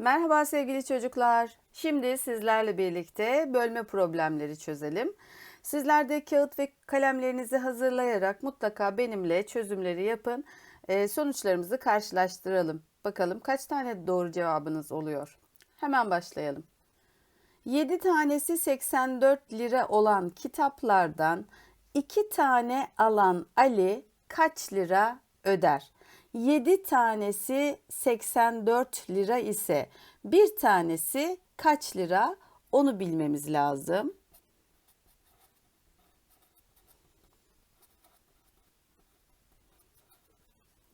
Merhaba sevgili çocuklar. Şimdi sizlerle birlikte bölme problemleri çözelim. Sizler de kağıt ve kalemlerinizi hazırlayarak mutlaka benimle çözümleri yapın. Ee, sonuçlarımızı karşılaştıralım. Bakalım kaç tane doğru cevabınız oluyor. Hemen başlayalım. 7 tanesi 84 lira olan kitaplardan 2 tane alan Ali kaç lira öder? 7 tanesi 84 lira ise bir tanesi kaç lira? Onu bilmemiz lazım.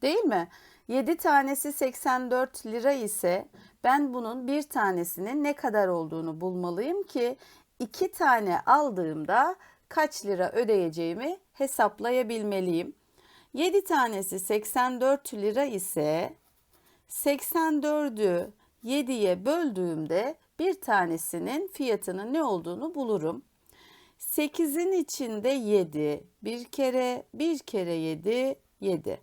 Değil mi? 7 tanesi 84 lira ise ben bunun bir tanesinin ne kadar olduğunu bulmalıyım ki 2 tane aldığımda kaç lira ödeyeceğimi hesaplayabilmeliyim. 7 tanesi 84 lira ise 84'ü 7'ye böldüğümde bir tanesinin fiyatının ne olduğunu bulurum. 8'in içinde 7, bir kere, bir kere 7, 7.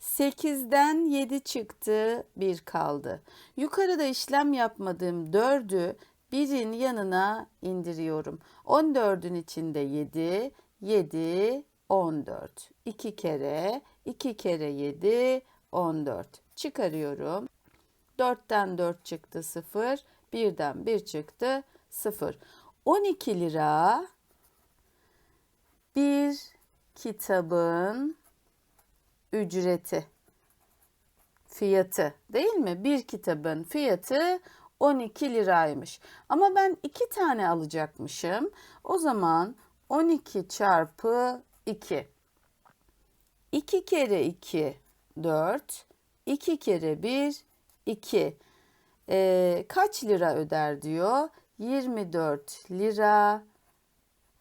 8'den 7 çıktı, 1 kaldı. Yukarıda işlem yapmadığım 4'ü 1'in yanına indiriyorum. 14'ün içinde 7, 7, 14. 2 kere, 2 kere 7, 14. Çıkarıyorum. 4'ten 4 çıktı 0, 1'den 1 çıktı 0. 12 lira bir kitabın ücreti, fiyatı değil mi? Bir kitabın fiyatı 12 liraymış. Ama ben iki tane alacakmışım. O zaman 12 çarpı 2. 2 kere 2 4. 2 kere 1 2. Ee, kaç lira öder diyor? 24 lira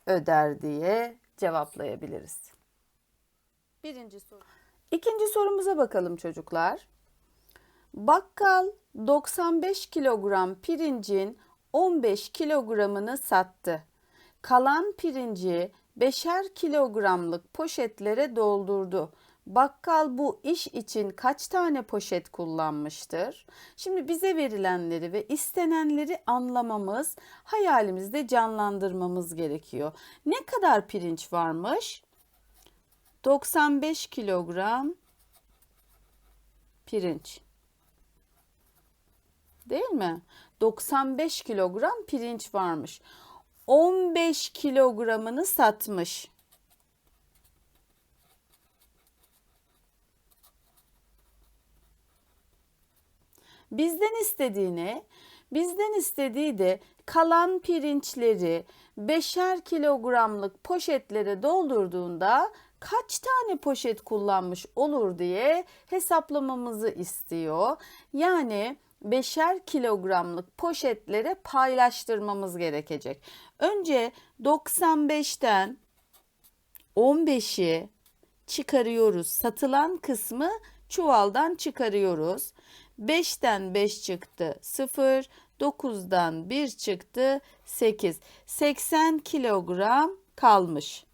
öder diye cevaplayabiliriz. Birinci soru. İkinci sorumuza bakalım çocuklar. Bakkal 95 kilogram pirincin 15 kilogramını sattı. Kalan pirinci beşer kilogramlık poşetlere doldurdu. Bakkal bu iş için kaç tane poşet kullanmıştır? Şimdi bize verilenleri ve istenenleri anlamamız, hayalimizde canlandırmamız gerekiyor. Ne kadar pirinç varmış? 95 kilogram pirinç. Değil mi? 95 kilogram pirinç varmış. 15 kilogramını satmış. Bizden istediğini, bizden istediği de kalan pirinçleri beşer kilogramlık poşetlere doldurduğunda kaç tane poşet kullanmış olur diye hesaplamamızı istiyor. Yani beşer kilogramlık poşetlere paylaştırmamız gerekecek. Önce 95'ten 15'i çıkarıyoruz. Satılan kısmı çuvaldan çıkarıyoruz. 5'ten 5 çıktı 0, 9'dan 1 çıktı 8. 80 kilogram kalmış.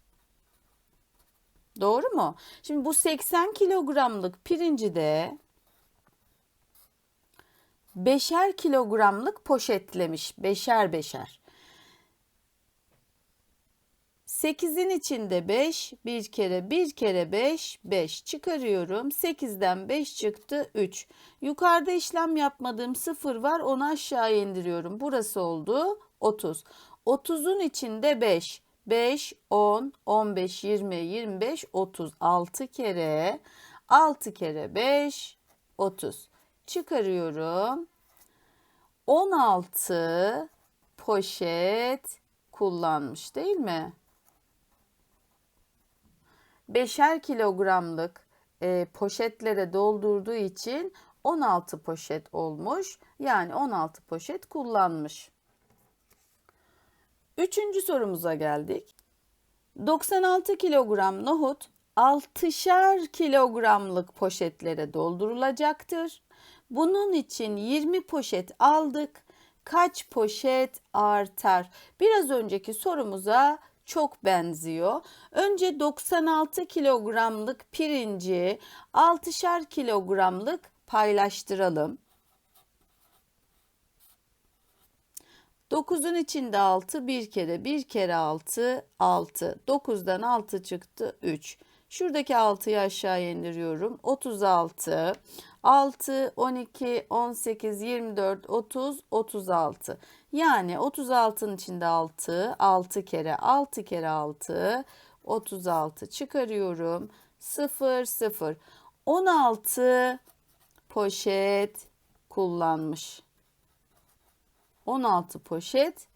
Doğru mu? Şimdi bu 80 kilogramlık pirinci de beşer kilogramlık poşetlemiş. Beşer beşer. 8'in içinde 5, bir kere bir kere 5, 5 çıkarıyorum. 8'den 5 çıktı 3. Yukarıda işlem yapmadığım 0 var onu aşağı indiriyorum. Burası oldu 30. 30'un içinde 5. 5, 10, 15, 20, 25, 30. 6 kere 6 kere 5, 30. Çıkarıyorum. 16 poşet kullanmış değil mi? Beşer kilogramlık e, poşetlere doldurduğu için 16 poşet olmuş. Yani 16 poşet kullanmış. Üçüncü sorumuza geldik. 96 kilogram nohut 6'şer kilogramlık poşetlere doldurulacaktır. Bunun için 20 poşet aldık. Kaç poşet artar? Biraz önceki sorumuza çok benziyor. Önce 96 kilogramlık pirinci 6'şar kilogramlık paylaştıralım. 9'un içinde 6 bir kere 1 kere 6 6. 9'dan 6 çıktı 3. Şuradaki 6'yı aşağı indiriyorum. 36 6, 12, 18, 24, 30, 36. Yani 36'nın içinde 6, 6 kere, 6 kere 6, 36 çıkarıyorum. 0, 0. 16 poşet kullanmış. 16 poşet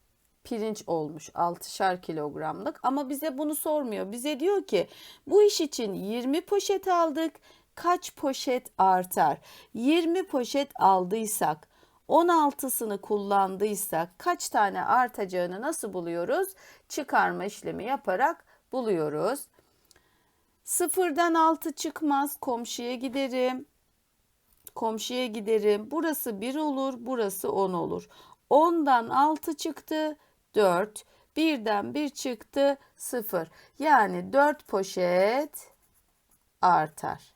pirinç olmuş 6'şar kilogramlık ama bize bunu sormuyor. Bize diyor ki bu iş için 20 poşet aldık kaç poşet artar? 20 poşet aldıysak 16'sını kullandıysak kaç tane artacağını nasıl buluyoruz? Çıkarma işlemi yaparak buluyoruz. Sıfırdan 6 çıkmaz komşuya giderim. Komşuya giderim. Burası 1 olur, burası 10 olur. 10'dan 6 çıktı 4. 1'den 1 çıktı 0. Yani 4 poşet artar.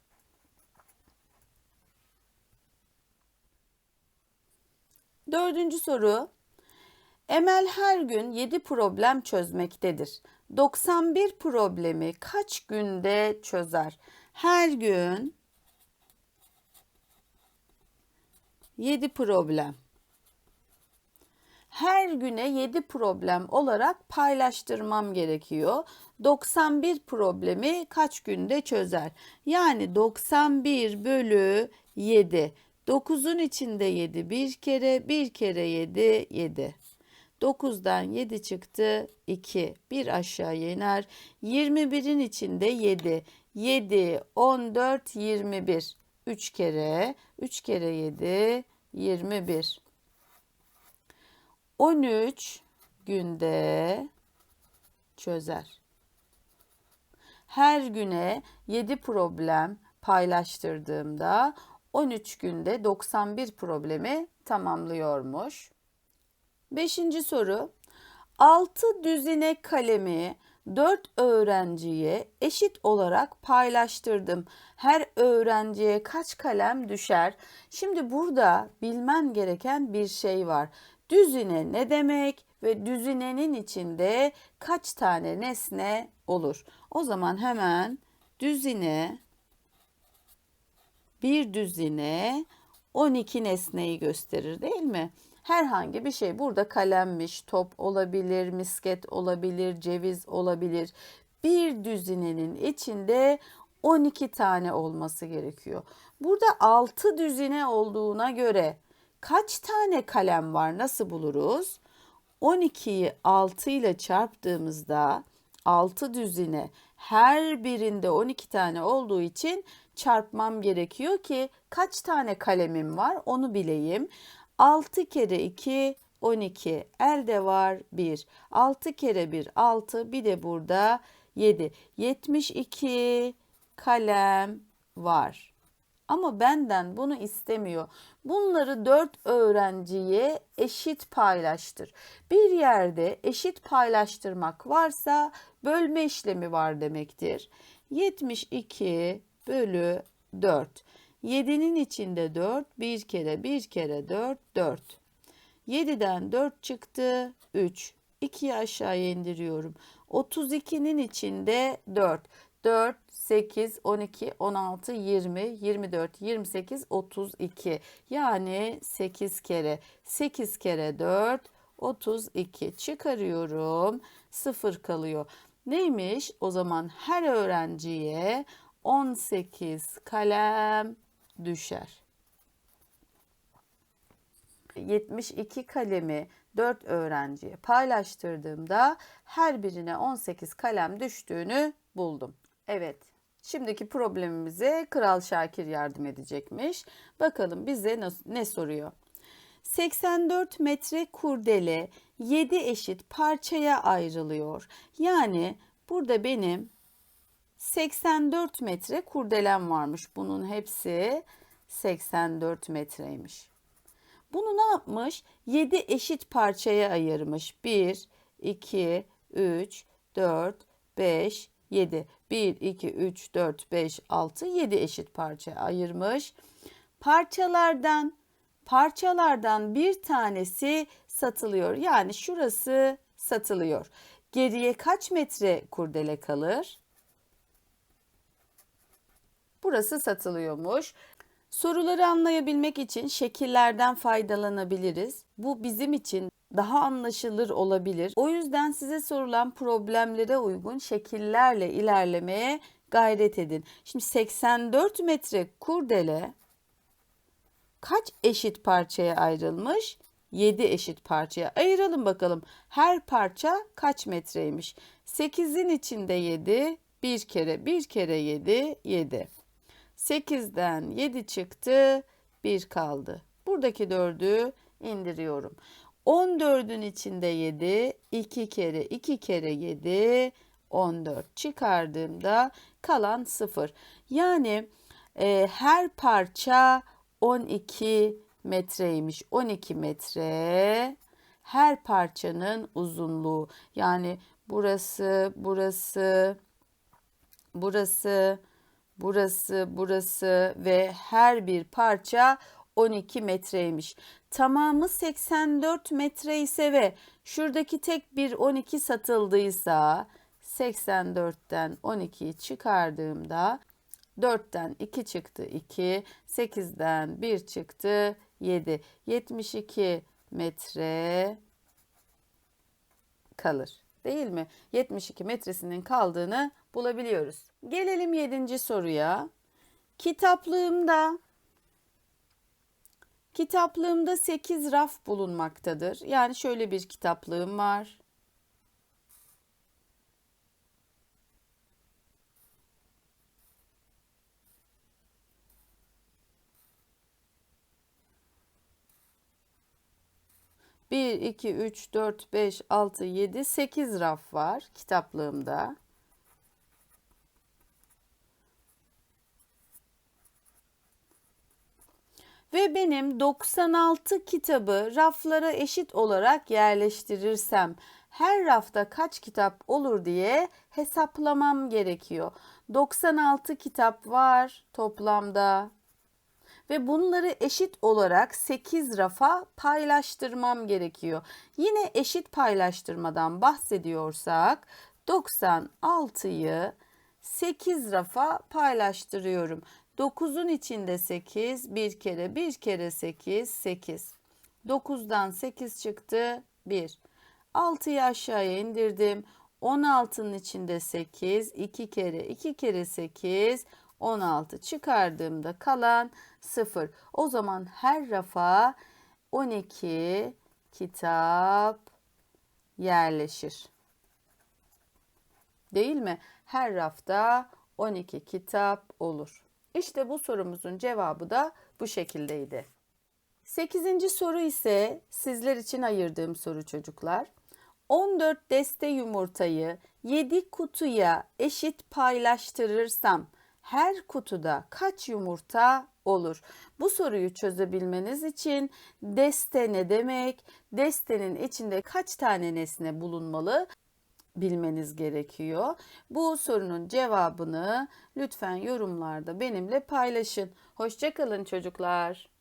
Dördüncü soru. Emel her gün 7 problem çözmektedir. 91 problemi kaç günde çözer? Her gün 7 problem her güne 7 problem olarak paylaştırmam gerekiyor. 91 problemi kaç günde çözer? Yani 91 bölü 7. 9'un içinde 7 bir kere, bir kere 7, 7. 9'dan 7 çıktı 2. Bir aşağı iner. 21'in içinde 7. 7, 14, 21. 3 kere, 3 kere 7, 21. 13 günde çözer. Her güne 7 problem paylaştırdığımda 13 günde 91 problemi tamamlıyormuş. Beşinci soru. 6 düzine kalemi 4 öğrenciye eşit olarak paylaştırdım. Her öğrenciye kaç kalem düşer? Şimdi burada bilmen gereken bir şey var. Düzine ne demek ve düzinenin içinde kaç tane nesne olur? O zaman hemen düzine bir düzine 12 nesneyi gösterir değil mi? Herhangi bir şey burada kalemmiş, top olabilir, misket olabilir, ceviz olabilir. Bir düzinenin içinde 12 tane olması gerekiyor. Burada 6 düzine olduğuna göre Kaç tane kalem var nasıl buluruz? 12'yi 6 ile çarptığımızda 6 düzine her birinde 12 tane olduğu için çarpmam gerekiyor ki kaç tane kalemim var onu bileyim. 6 kere 2 12 elde var 1. 6 kere 1 6 bir de burada 7. 72 kalem var. Ama benden bunu istemiyor. Bunları dört öğrenciye eşit paylaştır. Bir yerde eşit paylaştırmak varsa bölme işlemi var demektir. 72 bölü 4. 7'nin içinde 4, bir kere bir kere 4, 4. 7'den 4 çıktı, 3. 2'yi aşağıya indiriyorum. 32'nin içinde 4. 4, 8, 12, 16, 20, 24, 28, 32. Yani 8 kere. 8 kere 4, 32. Çıkarıyorum. 0 kalıyor. Neymiş? O zaman her öğrenciye 18 kalem düşer. 72 kalemi 4 öğrenciye paylaştırdığımda her birine 18 kalem düştüğünü buldum. Evet. Şimdiki problemimize Kral Şakir yardım edecekmiş. Bakalım bize ne soruyor? 84 metre kurdele 7 eşit parçaya ayrılıyor. Yani burada benim 84 metre kurdelem varmış. Bunun hepsi 84 metreymiş. Bunu ne yapmış? 7 eşit parçaya ayırmış. 1, 2, 3, 4, 5, 7. 1, 2, 3, 4, 5, 6, 7 eşit parça ayırmış. Parçalardan parçalardan bir tanesi satılıyor. Yani şurası satılıyor. Geriye kaç metre kurdele kalır? Burası satılıyormuş. Soruları anlayabilmek için şekillerden faydalanabiliriz. Bu bizim için daha anlaşılır olabilir. O yüzden size sorulan problemlere uygun şekillerle ilerlemeye gayret edin. Şimdi 84 metre kurdele kaç eşit parçaya ayrılmış? 7 eşit parçaya. Ayıralım bakalım. Her parça kaç metreymiş? 8'in içinde 7, bir kere, bir kere 7, 7. 8'den 7 çıktı, 1 kaldı. Buradaki 4'ü indiriyorum. 14'ün içinde 7, 2 kere 2 kere 7, 14 çıkardığımda kalan 0. Yani e, her parça 12 metreymiş. 12 metre her parçanın uzunluğu. Yani burası, burası, burası, burası, burası ve her bir parça 12 metreymiş. Tamamı 84 metre ise ve şuradaki tek bir 12 satıldıysa 84'ten 12'yi çıkardığımda 4'ten 2 çıktı 2, 8'den 1 çıktı 7. 72 metre kalır. Değil mi? 72 metresinin kaldığını bulabiliyoruz. Gelelim 7. soruya. Kitaplığımda Kitaplığımda 8 raf bulunmaktadır. Yani şöyle bir kitaplığım var. Bir, iki, üç, dört, beş, altı, yedi, sekiz raf var kitaplığımda. Ve benim 96 kitabı raflara eşit olarak yerleştirirsem her rafta kaç kitap olur diye hesaplamam gerekiyor. 96 kitap var toplamda ve bunları eşit olarak 8 rafa paylaştırmam gerekiyor. Yine eşit paylaştırmadan bahsediyorsak 96'yı 8 rafa paylaştırıyorum. 9'un içinde 8, bir kere, bir kere 8, 8. 9'dan 8 çıktı, 1. 6'yı aşağıya indirdim. 16'nın içinde 8, 2 kere, 2 kere 8, 16 çıkardığımda kalan 0. O zaman her rafa 12 kitap yerleşir. Değil mi? Her rafta 12 kitap olur. İşte bu sorumuzun cevabı da bu şekildeydi. Sekizinci soru ise sizler için ayırdığım soru çocuklar. 14 deste yumurtayı 7 kutuya eşit paylaştırırsam her kutuda kaç yumurta olur? Bu soruyu çözebilmeniz için deste ne demek? Destenin içinde kaç tane nesne bulunmalı? Bilmeniz gerekiyor. Bu sorunun cevabını lütfen yorumlarda benimle paylaşın. Hoşçakalın çocuklar.